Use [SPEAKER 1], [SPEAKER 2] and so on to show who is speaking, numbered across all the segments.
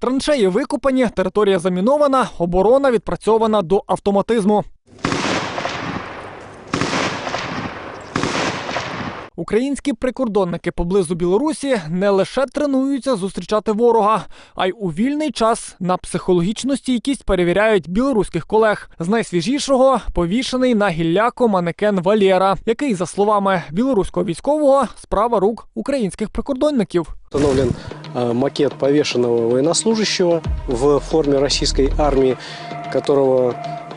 [SPEAKER 1] Траншеї викупані, територія замінована, оборона відпрацьована до автоматизму. Українські прикордонники поблизу Білорусі не лише тренуються зустрічати ворога, а й у вільний час на психологічну стійкість перевіряють білоруських колег. З найсвіжішого повішений на гілляку манекен Валєра, який, за словами білоруського військового, справа рук українських прикордонників.
[SPEAKER 2] Установлен э, макет повешенного военнослужащего в форме российской армии, которого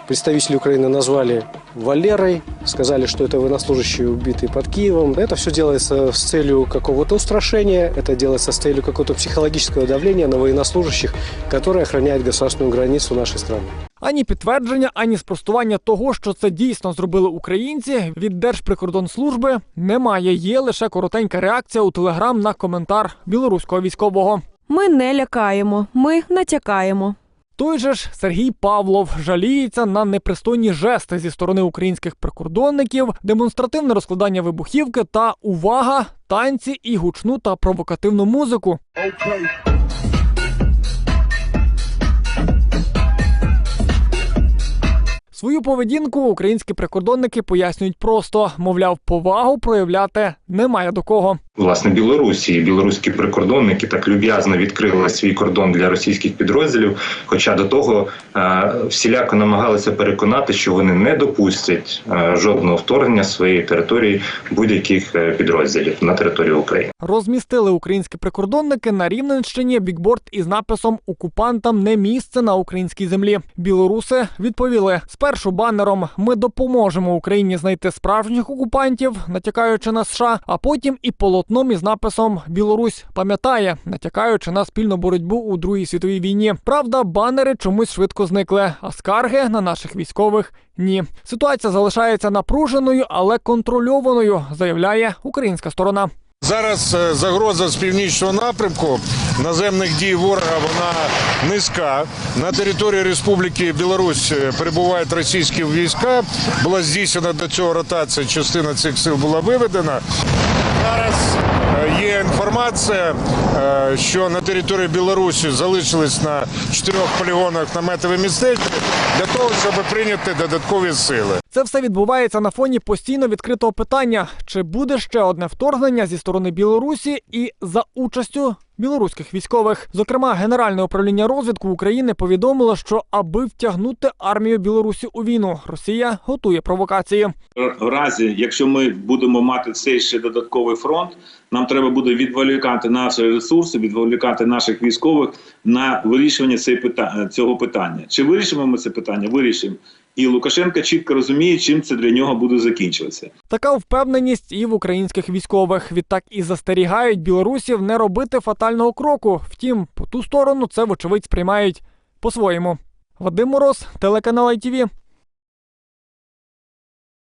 [SPEAKER 2] представители Украины назвали Валерой, сказали, что это военнослужащий, убитый под Киевом. Это все делается с целью какого-то устрашения, это делается с целью какого-то психологического давления на военнослужащих, которые охраняют государственную границу нашей страны.
[SPEAKER 1] Ані підтвердження, ані спростування того, що це дійсно зробили українці від Держприкордонслужби немає. Є лише коротенька реакція у телеграм на коментар білоруського військового.
[SPEAKER 3] Ми не лякаємо, ми натякаємо.
[SPEAKER 1] Той же ж Сергій Павлов жаліється на непристойні жести зі сторони українських прикордонників, демонстративне розкладання вибухівки та увага, танці і гучну та провокативну музику. Свою поведінку українські прикордонники пояснюють просто: мовляв, повагу проявляти немає до кого.
[SPEAKER 4] Власне, Білорусі білоруські прикордонники так люб'язно відкрили свій кордон для російських підрозділів. Хоча до того е, всіляко намагалися переконати, що вони не допустять е, жодного вторгнення своєї території будь-яких е, підрозділів на територію України.
[SPEAKER 1] Розмістили українські прикордонники на Рівненщині бікборд із написом Окупантам не місце на українській землі. Білоруси відповіли спершу банером Ми допоможемо Україні знайти справжніх окупантів, натякаючи на США, а потім і полотном із написом Білорусь пам'ятає, натякаючи на спільну боротьбу у Другій світовій війні. Правда, банери чомусь швидко зникли, а скарги на наших військових ні. Ситуація залишається напруженою, але контрольованою, заявляє українська сторона.
[SPEAKER 5] Зараз е, загроза з північного напрямку наземних дій ворога вона низька. На території Республіки Білорусь е, перебувають російські війська. Була здійснена до цього ротація. Частина цих сил була виведена. Зараз е, є інформація, е, що на території Білорусі залишились на чотирьох полігонах наметові містечки для того, щоб прийняти додаткові сили.
[SPEAKER 1] Це все відбувається на фоні постійно відкритого питання: чи буде ще одне вторгнення зі сторони Білорусі і за участю білоруських військових? Зокрема, Генеральне управління розвідку України повідомило, що аби втягнути армію Білорусі у війну, Росія готує провокації.
[SPEAKER 6] в разі, якщо ми будемо мати цей ще додатковий фронт, нам треба буде відволікати наші ресурси, відволікати наших військових на вирішування цього питання. Чи вирішимо ми це питання? Вирішимо. І Лукашенко чітко розуміє, чим це для нього буде закінчуватися.
[SPEAKER 1] Така впевненість і в українських військових. Відтак і застерігають білорусів не робити фатального кроку. Втім, по ту сторону це вочевидь сприймають по-своєму. Вадим Мороз, телеканал ITV.